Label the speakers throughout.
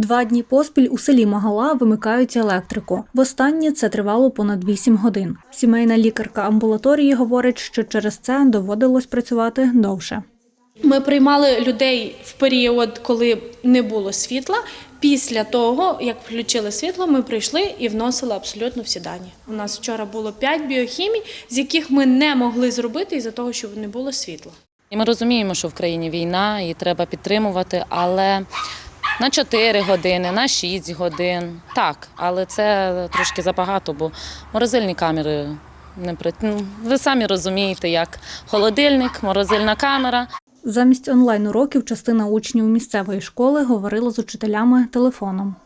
Speaker 1: Два дні поспіль у селі Магала вимикають електрику. Востаннє це тривало понад 8 годин. Сімейна лікарка амбулаторії говорить, що через це доводилось працювати довше.
Speaker 2: Ми приймали людей в період, коли не було світла. Після того, як включили світло, ми прийшли і вносили абсолютно всі дані. У нас вчора було 5 біохімій, з яких ми не могли зробити із-за того, що не було світла.
Speaker 3: І ми розуміємо, що в країні війна і треба підтримувати, але на 4 години, на 6 годин. Так, але це трошки забагато, бо морозильні камери не при... ну, ви самі розумієте, як холодильник, морозильна камера.
Speaker 1: Замість онлайн-уроків частина учнів місцевої школи говорила з учителями телефоном.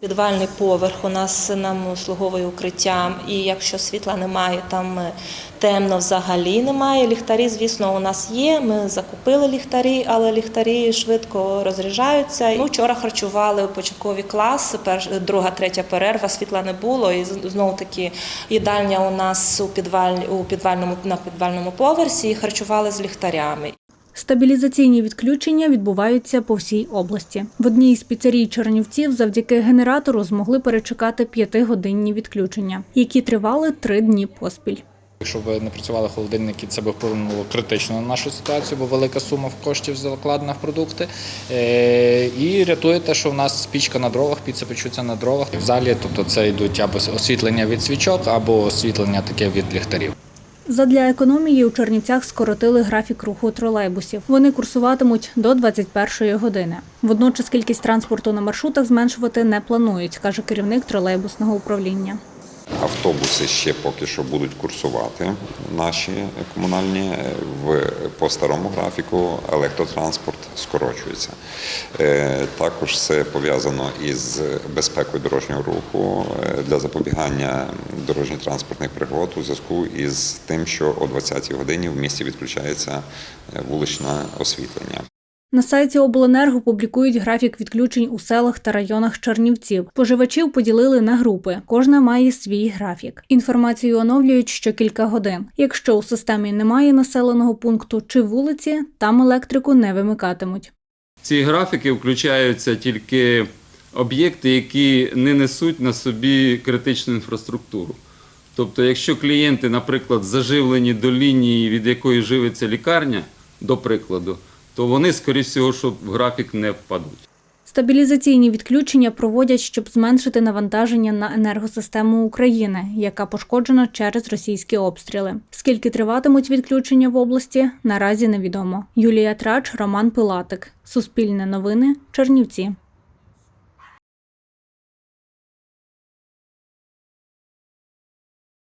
Speaker 4: Підвальний поверх у нас нам слуговує укриттям, і якщо світла немає, там е, темно взагалі немає. Ліхтарі, звісно, у нас є. Ми закупили ліхтарі, але ліхтарі швидко розряджаються. Ми вчора харчували початкові класи, друга, третя перерва, світла не було. І знову таки їдальня у нас у підваль, у підвальному на підвальному поверсі і харчували з ліхтарями.
Speaker 1: Стабілізаційні відключення відбуваються по всій області. В одній із піцерій Чернівців завдяки генератору змогли перечекати п'ятигодинні відключення, які тривали три дні поспіль.
Speaker 5: Якщо б не працювали холодильники, це б вплинуло критично на нашу ситуацію, бо велика сума в коштів закладена в продукти. Е, І рятує те, що в нас спічка на дровах, піца печуться на дровах. В залі, тобто це йдуть або освітлення від свічок, або освітлення таке від ліхтарів.
Speaker 1: Задля економії у Чернівцях скоротили графік руху тролейбусів. Вони курсуватимуть до 21-ї години. Водночас кількість транспорту на маршрутах зменшувати не планують, каже керівник тролейбусного управління.
Speaker 6: Автобуси ще поки що будуть курсувати наші комунальні в по старому графіку. Електротранспорт скорочується. Е, Також це пов'язано із безпекою дорожнього руху е, для запобігання дорожньо-транспортних пригод у зв'язку із тим, що о 20-й годині в місті відключається е, вуличне освітлення.
Speaker 1: На сайті обленерго публікують графік відключень у селах та районах Чернівців. Споживачів поділили на групи. Кожна має свій графік. Інформацію оновлюють що кілька годин. Якщо у системі немає населеного пункту чи вулиці, там електрику не вимикатимуть.
Speaker 7: Ці графіки включаються тільки об'єкти, які не несуть на собі критичну інфраструктуру. Тобто, якщо клієнти, наприклад, заживлені до лінії, від якої живиться лікарня, до прикладу, то вони, скоріш всього, що в графік не впадуть.
Speaker 1: Стабілізаційні відключення проводять, щоб зменшити навантаження на енергосистему України, яка пошкоджена через російські обстріли. Скільки триватимуть відключення в області, наразі невідомо. Юлія Трач, Роман Пилатик. Суспільне новини, Чернівці.